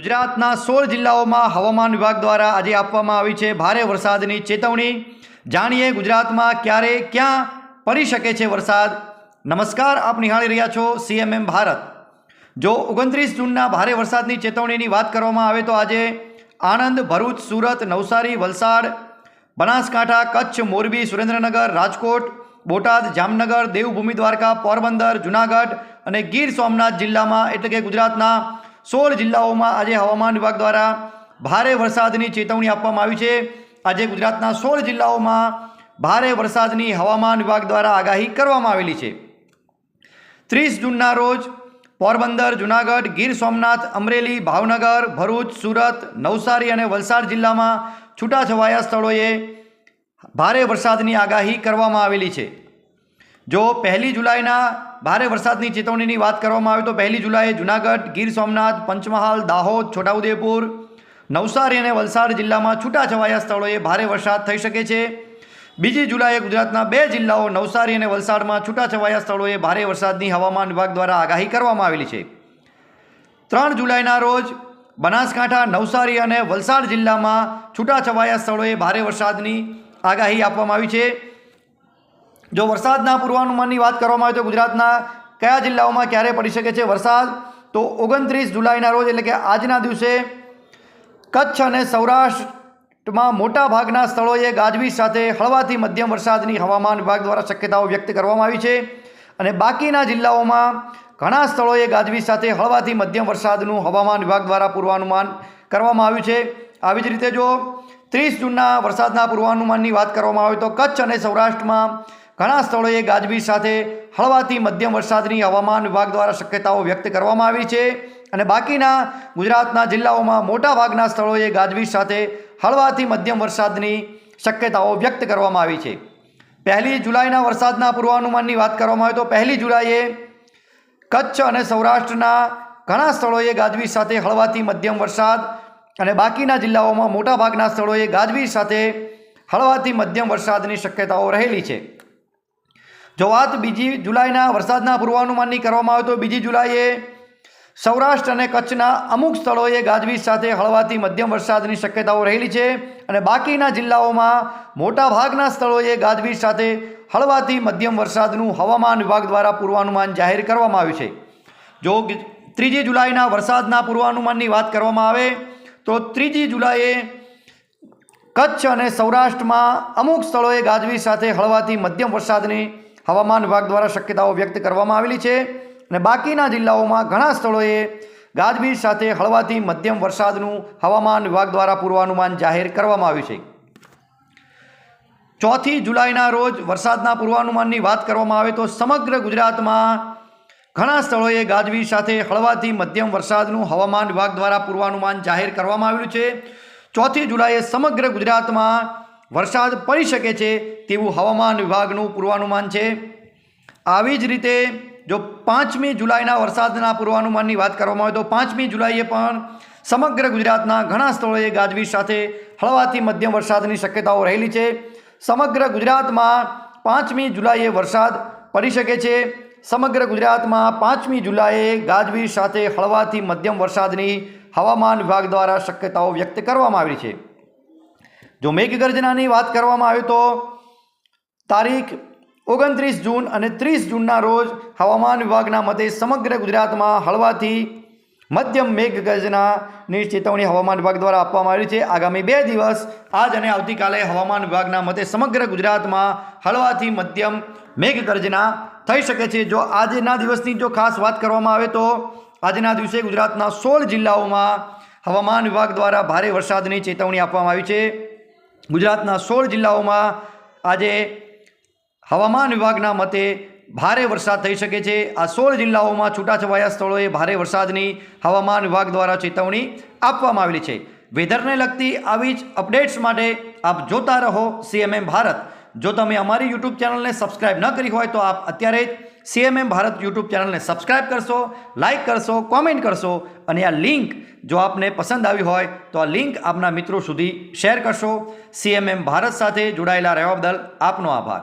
ગુજરાતના સોળ જિલ્લાઓમાં હવામાન વિભાગ દ્વારા આજે આપવામાં આવી છે ભારે વરસાદની ચેતવણી. જાણીએ ગુજરાતમાં ક્યારે ક્યાં પડી શકે છે વરસાદ. નમસ્કાર, આપ નિહાળી રહ્યા છો સીએમએમ ભારત. જો ઓગણત્રીસ જૂનના ભારે વરસાદની ચેતવણીની વાત કરવામાં આવે તો આજે આણંદ, ભરૂચ, સુરત, નવસારી, વલસાડ, બનાસકાંઠા, કચ્છ, મોરબી, સુરેન્દ્રનગર, રાજકોટ, બોટાદ, જામનગર, દેવભૂમિ દ્વારકા, પોરબંદર, જુનાગઢ અને ગીર સોમનાથ જિલ્લામાં, એટલે કે ગુજરાતના સોળ જિલ્લાઓમાં આજે હવામાન વિભાગ દ્વારા ભારે વરસાદની ચેતવણી આપવામાં આવી છે. આજે ગુજરાતના સોળ જિલ્લાઓમાં ભારે વરસાદની હવામાન વિભાગ દ્વારા આગાહી કરવામાં આવેલી છે. ત્રીસ જૂનના રોજ પોરબંદર, જુનાગઢ, ગીર સોમનાથ, અમરેલી, ભાવનગર, ભરૂચ, સુરત, નવસારી અને વલસાડ જિલ્લામાં છૂટાછવાયા સ્થળોએ ભારે વરસાદની આગાહી કરવામાં આવેલી છે. જો પહેલી જુલાઈના ભારે વરસાદની ચેતવણીની વાત કરવામાં આવે તો પહેલી જુલાઈએ જુનાગઢ, ગીર સોમનાથ, પંચમહાલ, દાહોદ, છોટાઉદેપુર, નવસારી અને વલસાડ જિલ્લામાં છૂટાછવાયા સ્થળોએ ભારે વરસાદ થઈ શકે છે. બીજી જુલાઈએ ગુજરાતના બે જિલ્લાઓ નવસારી અને વલસાડમાં છૂટાછવાયા સ્થળોએ ભારે વરસાદની હવામાન વિભાગ દ્વારા આગાહી કરવામાં આવેલી છે. ત્રણ જુલાઈના રોજ બનાસકાંઠા, નવસારી અને વલસાડ જિલ્લામાં છૂટાછવાયા સ્થળોએ ભારે વરસાદની આગાહી આપવામાં આવી છે. જો વરસાદના પૂર્વાનુમાનની વાત કરવામાં આવે તો ગુજરાતના કયા જિલ્લાઓમાં ક્યારે પડી શકે છે વરસાદ? તો ઓગણત્રીસ જુલાઈના રોજ એટલે કે આજના દિવસે કચ્છ અને સૌરાષ્ટ્રમાં મોટા ભાગના સ્થળોએ ગાજવીજ સાથે હળવાથી મધ્યમ વરસાદની હવામાન વિભાગ દ્વારા શક્યતાઓ વ્યક્ત કરવામાં આવી છે. અને બાકીના જિલ્લાઓમાં ઘણા સ્થળોએ ગાજવીજ સાથે હળવાથી મધ્યમ વરસાદનું હવામાન વિભાગ દ્વારા પૂર્વાનુમાન કરવામાં આવ્યું છે. આવી જ રીતે જો ત્રીસ જૂનના વરસાદના પૂર્વાનુમાનની વાત કરવામાં આવે તો કચ્છ અને સૌરાષ્ટ્રમાં ઘણા સ્થળોએ ગાજવીજ સાથે હળવાથી મધ્યમ વરસાદની હવામાન વિભાગ દ્વારા શક્યતાઓ વ્યક્ત કરવામાં આવી છે અને બાકીના ગુજરાતના જિલ્લાઓમાં મોટાભાગના સ્થળોએ ગાજવીજ સાથે હળવાથી મધ્યમ વરસાદની શક્યતાઓ વ્યક્ત કરવામાં આવી છે. પહેલી જુલાઈના વરસાદના પૂર્વાનુમાનની વાત કરવામાં આવે તો પહેલી જુલાઈએ કચ્છ અને સૌરાષ્ટ્રના ઘણા સ્થળોએ ગાજવીજ સાથે હળવાથી મધ્યમ વરસાદ અને બાકીના જિલ્લાઓમાં મોટાભાગના સ્થળોએ ગાજવીજ સાથે હળવાથી મધ્યમ વરસાદની શક્યતાઓ રહેલી છે. જો વાત બીજી જુલાઈના વરસાદના પૂર્વાનુમાનની કરવામાં આવે તો બીજી જુલાઈએ સૌરાષ્ટ્ર અને કચ્છના અમુક સ્થળોએ ગાજવીજ સાથે હળવાથી મધ્યમ વરસાદની શક્યતાઓ રહેલી છે અને બાકીના જિલ્લાઓમાં મોટાભાગના સ્થળોએ ગાજવીજ સાથે હળવાથી મધ્યમ વરસાદનું હવામાન વિભાગ દ્વારા પૂર્વાનુમાન જાહેર કરવામાં આવ્યું છે. જો ત્રીજી જુલાઈના વરસાદના પૂર્વાનુમાનની વાત કરવામાં આવે તો ત્રીજી જુલાઈએ કચ્છ અને સૌરાષ્ટ્રમાં અમુક સ્થળોએ ગાજવીજ સાથે હળવાથી મધ્યમ વરસાદની હવામાન વિભાગ દ્વારા શક્યતાઓ વ્યક્ત કરવામાં આવેલી છે અને બાકીના જિલ્લાઓમાં ઘણા સ્થળોએ ગાજવીજ સાથે હળવાથી મધ્યમ વરસાદનું હવામાન વિભાગ દ્વારા પૂર્વાનુમાન જાહેર કરવામાં આવ્યું છે. ચોથી જુલાઈના રોજ વરસાદના પૂર્વાનુમાનની વાત કરવામાં આવે તો સમગ્ર ગુજરાતમાં ઘણા સ્થળોએ ગાજવીજ સાથે હળવાથી મધ્યમ વરસાદનું હવામાન વિભાગ દ્વારા પૂર્વાનુમાન જાહેર કરવામાં આવ્યું છે. ચોથી જુલાઈએ સમગ્ર ગુજરાતમાં વરસાદ પડી શકે છે તેવું હવામાન વિભાગનું પૂર્વાનુમાન છે. આવી જ રીતે જો પાંચમી જુલાઈના વરસાદના પૂર્વાનુમાનની વાત કરવામાં આવે તો પાંચમી જુલાઈએ પણ સમગ્ર ગુજરાતના ઘણા સ્થળોએ ગાજવીજ સાથે હળવાથી મધ્યમ વરસાદની શક્યતાઓ રહેલી છે. સમગ્ર ગુજરાતમાં પાંચમી જુલાઈએ વરસાદ પડી શકે છે. સમગ્ર ગુજરાતમાં પાંચમી જુલાઈએ ગાજવીજ સાથે હળવાથી મધ્યમ વરસાદની હવામાન વિભાગ દ્વારા શક્યતાઓ વ્યક્ત કરવામાં આવી છે. જો મેઘગર્જનાની વાત કરવામાં આવે તો તારીખ ઓગણત્રીસ જૂન અને ત્રીસ જૂનના રોજ હવામાન વિભાગના મતે સમગ્ર ગુજરાતમાં હળવાથી મધ્યમ મેઘગર્જનાની ચેતવણી હવામાન વિભાગ દ્વારા આપવામાં આવી છે. આગામી બે દિવસ આજ અને આવતીકાલે હવામાન વિભાગના મતે સમગ્ર ગુજરાતમાં હળવાથી મધ્યમ મેઘગર્જના થઈ શકે છે. જો આજના દિવસની જો ખાસ વાત કરવામાં આવે તો આજના દિવસે ગુજરાતના સોળ જિલ્લાઓમાં હવામાન વિભાગ દ્વારા ભારે વરસાદની ચેતવણી આપવામાં આવી છે. ગુજરાતના સોળ જિલ્લાઓમાં આજે હવામાન વિભાગના મતે ભારે વરસાદ થઈ શકે છે. આ સોળ જિલ્લાઓમાં છૂટાછવાયા સ્થળોએ ભારે વરસાદની હવામાન વિભાગ દ્વારા ચેતવણી આપવામાં આવેલી છે. વેધરને લગતી આવી જ અપડેટ્સ માટે આપ જોતા રહો સીએમએમ ભારત. જો તમે અમારી યુટ્યુબ ચેનલને સબસ્ક્રાઈબ ન કરી હોય તો આપ અત્યારે જ સીએમએમ ભારત યુટ્યુબ ચેનલને સબસ્ક્રાઇબ કરશો લાઇક કરશો કોમેન્ટ કરશો અને આ લિંક જો આપને પસંદ આવી હોય તો આ લિંક આપના મિત્રો સુધી શેર કરશો. સીએમએમ ભારત સાથે જોડાયેલા રહેવા બદલ આપનો આભાર.